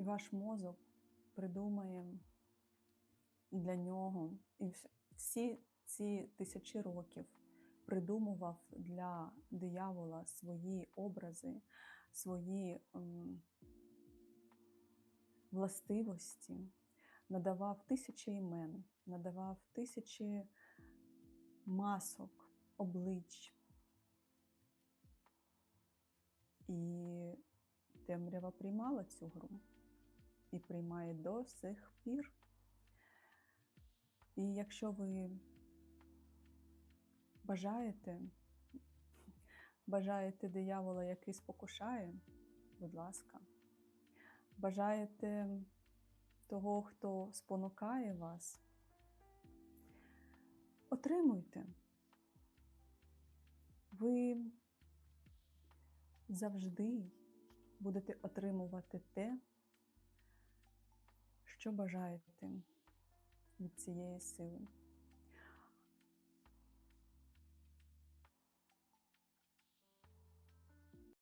І ваш мозок придумає для нього, і всі ці тисячі років придумував для диявола свої образи, свої ем, властивості, надавав тисячі імен, надавав тисячі масок, облич. І темрява приймала цю гру і приймає до сих пір. І якщо ви бажаєте, бажаєте диявола, який спокушає, будь ласка, бажаєте того, хто спонукає вас, отримуйте. Ви завжди будете отримувати те, що бажаєте від цієї сили.